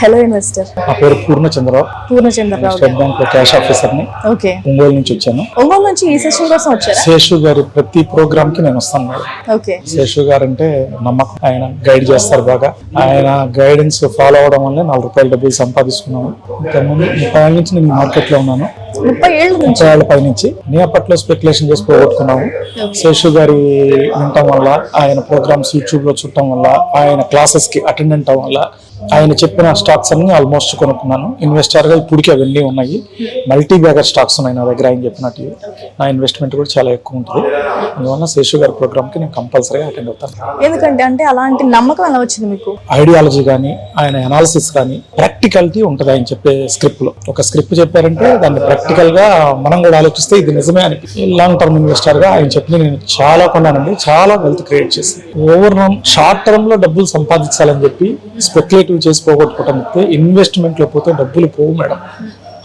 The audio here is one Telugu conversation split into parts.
హలో ఇన్వెస్టర్ నా పేరు పూర్ణచంద్రరావు. పూర్ణచంద్రరావు స్టేట్ బ్యాంక్లో క్యాష్ ఆఫీసర్ని. ఓకే. ఒంగోలు నుంచి వచ్చాను. ఒంగోలు నుంచి ఈ సెషన్ కోసం వచ్చారా? శేషు గారి ప్రతి ప్రోగ్రామ్కి నేను వస్తాను మేడం. ఓకే. శేషు గారు అంటే నమ్మకం. ఆయన గైడ్ చేస్తారు బాగా. ఆయన గైడెన్స్ ఫాలో అవడం వల్ల నాలుగు రూపాయల డబ్బులు సంపాదిస్తున్నాను. ఇంకా ముందు ముప్పై ఏళ్ళ నుంచి నేను మార్కెట్లో ఉన్నాను. ముప్పై ఏళ్ళ ముప్పై ఏళ్ళ పై నుంచి. నేను అప్పట్లో స్పెక్యులేషన్ చేసి పోగొట్టుకున్నాము. శేషు గారి వినటం వల్ల ఆయన ప్రోగ్రామ్స్ యూట్యూబ్లో చూడటం వల్ల ఆయన క్లాసెస్కి అటెండెంట్ అవ్వడం వల్ల ఆయన చెప్పిన స్టాక్స్ అన్ని ఆల్మోస్ట్ కొనుక్కున్నాను. ఇన్వెస్టర్గా ఇప్పటికి అవన్నీ ఉన్నాయి. మల్టీ బ్యాగర్ స్టాక్స్ ఉన్నాయి నా దగ్గర ఆయన చెప్పినట్టు. నా ఇన్వెస్ట్మెంట్ కూడా చాలా ఎక్కువ ఉంటుంది. అందువల్ల శేషు గారి ప్రోగ్రామ్కి నేను కంపల్సరీగా అటెండ్ అవుతాను. ఎందుకంటే అంటే అలాంటి నమ్మకం ఎలా వచ్చింది మీకు? ఐడియాలజీ కానీ ఆయన అనాలిసిస్ కానీ ప్రాక్టికాలిటీ ఉంటుంది ఆయన చెప్పే స్క్రిప్ట్లో. ఒక స్క్రిప్ట్ చెప్పారంటే దాన్ని ప్రాక్టికల్గా మనం కూడా ఆలోచిస్తే ఇది నిజమే అని లాంగ్ టర్మ్ ఇన్వెస్టర్గా ఆయన చెప్పింది నేను చాలా కొన్నానండి. చాలా వెల్త్ క్రియేట్ చేసింది ఓవర్ షార్ట్ టర్మ్లో డబ్బులు సంపాదించాలని చెప్పి స్పెక్యులేటివ్ చేసి పోగొట్టుకోవటం తప్పితే ఇన్వెస్ట్మెంట్లో పోతే డబ్బులు పోవు madam.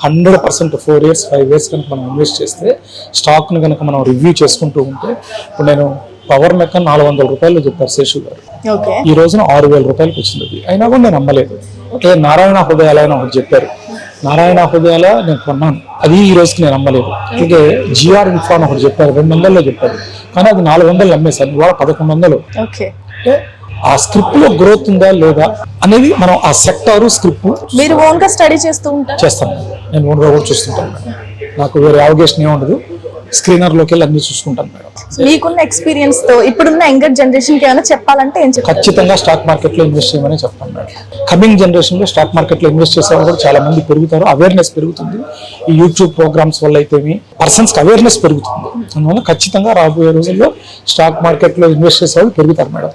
Hundred percent four years five years కనుక మనం ఇన్వెస్ట్ చేస్తే స్టాక్ని కనుక మనం రివ్యూ చేసుకుంటూ ఉంటే ఇప్పుడు నేను పవర్ మెక్క నాలుగు వందల రూపాయలు చెప్పారు శేషు గారు. ఓకే. ఈ రోజున ఆరు వేల రూపాయలకి వచ్చింది అది. అయినా కూడా నేను నమ్మలేదు. ఓకే. నారాయణ హృదయాల అని ఒకటి చెప్పారు. నారాయణ హృదయాల నేను కొన్నాను. అది ఈ రోజుకి నేను నమ్మలేదు. అలాగే జిఆర్ ఇన్ఫా అని ఒకటి చెప్పారు. రెండు వందల్లో చెప్పారు. కానీ అది నాలుగు వందలు నమ్మేశాను. ఇవాళ పదకొండు వందలు. ఓకే. అంటే ఆ స్క్రిప్ట్లో గ్రోత్ ఉందా లేదా అనేది మనం ఆ సెక్టారు స్క్రిప్ట్ మీరు ఓన్గా స్టడీ చేస్తూ ఉంటారు? చేస్తాను నేను ఓన్గా కూడా చూస్తుంటాను నాకు వేరే అవగేషన్ ఏమి ఉండదు. స్క్రీనర్లోకి వెళ్ళి అన్ని చూసుకుంటాను మేడం. మీకున్న ఎక్స్పీరియన్స్తో ఇప్పుడున్న యంగర్ జనరేషన్కి ఏమైనా చెప్పాలంటే ఏం చెప్తారు? ఖచ్చితంగా స్టాక్ మార్కెట్లో ఇన్వెస్ట్ చేయమని చెప్తాను మేడం. కమింగ్ జనరేషన్లో స్టాక్ మార్కెట్లో ఇన్వెస్ట్ చేసే వాళ్ళు కూడా చాలా మంది పెరుగుతారు. అవేర్నెస్ పెరుగుతుంది. ఈ యూట్యూబ్ ప్రోగ్రామ్స్ వల్ల అయితే పర్సన్స్కి అవేర్నెస్ పెరుగుతుంది. అందువల్ల ఖచ్చితంగా రాబోయే రోజుల్లో స్టాక్ మార్కెట్లో ఇన్వెస్ట్ చేసే వాళ్ళు పెరుగుతారు మేడం.